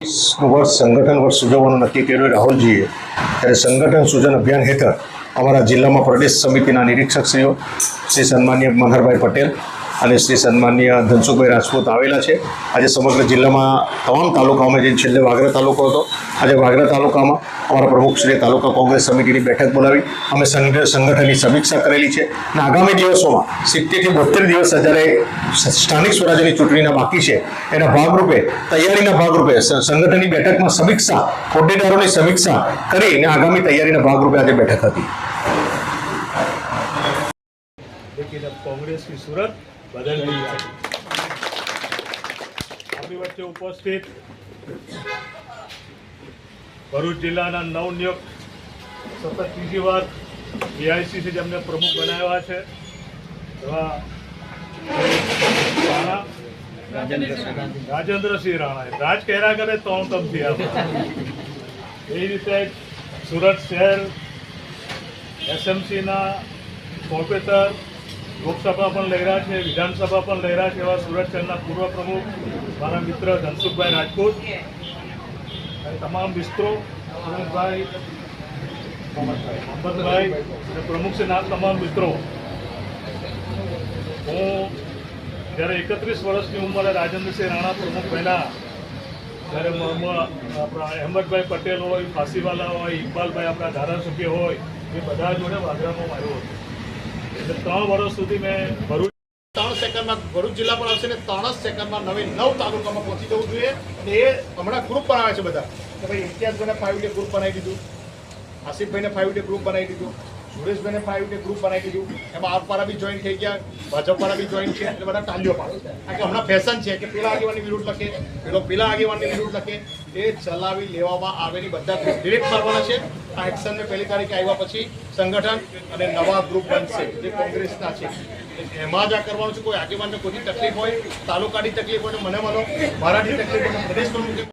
વર્ષ સંગઠન વર્ષ ઉજવવાનું નક્કી કર્યું રાહુલજીએ. ત્યારે સંગઠન સૂચન અભિયાન હેઠળ અમારા જિલ્લામાં પ્રદેશ સમિતિના નિરીક્ષકશ્રીઓ શ્રી સન્માનીય મનહરભાઈ પટેલ અને શ્રી સન્માનીય ધનસુખભાઈ રાજપૂત આવેલા છે. આજે સમગ્ર જિલ્લામાં તમામ તાલુકાઓમાં જે છેલ્લે વાગરા તાલુકો હતો. આજે વાગરા તાલુકામાં અમારા પ્રમુખશ્રીએ તાલુકા કોંગ્રેસ સમિતિની બેઠક બોલાવી. અમે સંગ- સંગઠનની સમીક્ષા કરેલી છે. અને આગામી દિવસોમાં સિત્તેરથી બોતેર દિવસ જ્યારે સ્થાનિક સ્વરાજ્યની ચૂંટણીના બાકી છે. એના ભાગરૂપે, તૈયારીના ભાગરૂપે સંગઠનની બેઠકમાં સમીક્ષા હોદ્દેદારોની સમીક્ષા કરીને આગામી તૈયારીના ભાગરૂપે આજે બેઠક હતી. लेकिन अब कांग्रेस की सूरत बदल गई है આપણી વચ્ચે ઉપસ્થિત ભરૂચ જિલ્લાના નવનિયુક્ત સતત ત્રીજી વાર એઆઈસીસી જેમને પ્રમુખ બનાવ્યા છે એવા રાણા રાજેન્દ્રસિંહ રાણા રાજ કહેરા કરે તો તમ થયા એ રીતે સુરત શહેર એસએમસીના કોર્પોરેટર લોકસભા પણ લઈ રહ્યા છે, વિધાનસભા પણ લઈ રહ્યા છે એવા સુરત શહેરના પૂર્વ પ્રમુખ મારા મિત્ર ધનસુખભાઈ રાજપૂત અને તમામ મિત્રો સુરેશભાઈ મોહમ્મદભાઈ અને પ્રમુખ શ્રીના તમામ મિત્રો. હું જ્યારે એકત્રીસ વર્ષની ઉંમરે રાજેન્દ્રસિંહ રાણા પ્રમુખ પહેલાં જ્યારે આપણા અહેમદભાઈ પટેલ હોય, ફાંસીવાલા હોય, ઇકબાલભાઈ આપણા ધારાસભ્ય હોય, એ બધા જોડે વાગરામાં આવ્યો હતો. ત્રણ વર્ષ સુધી મેં ભરૂચ ત્રણ સેકન્ડમાં ભરૂચ જિલ્લા પણ આવશે ને ત્રણ જ સેકન્ડમાં નવે નવ તાલુકામાં પહોંચી જવું જોઈએ. અને એ હમણાં ગ્રુપ બનાવે છે બધા. કે ભાઈ ઇમ્તિયાઝભાઈને ફાઇવ ડે ગ્રુપ બનાવી દીધું. આસિફભાઈને ફાઇવ ડે ગ્રુપ બનાવી દીધું. સુરેશભાઈને ફાઇવ ડે ગ્રુપ બનાવી દીધું. એમાં આપવાળા બી જોઈન થઈ ગયા ભાજપવાળા બી જોઈન છે, એટલે બધા તાલીઓ પાડે કારણ કે હમણાં ફેશન છે કે પેલા આગેવાનની વિરુદ્ધ લખે, પેલો પેલા આગેવાનની વિરુદ્ધ લખે. એ ચલાવી લેવામાં આવેલી બધા ડિરેક્ટ કરવાના છે. આ એક્શનને પહેલી તારીખે આવ્યા પછી સંગઠન અને નવા ગ્રુપ બનશે, જે કોંગ્રેસના છે. એમાં જ આ કરવાનું છે, કોઈ આગેવાનને કોઈ તકલીફ હોય, તાલુકાની તકલીફ હોય મને મળો મારાની તકલીફ હોય તો પ્રદેશ પ્રમુખ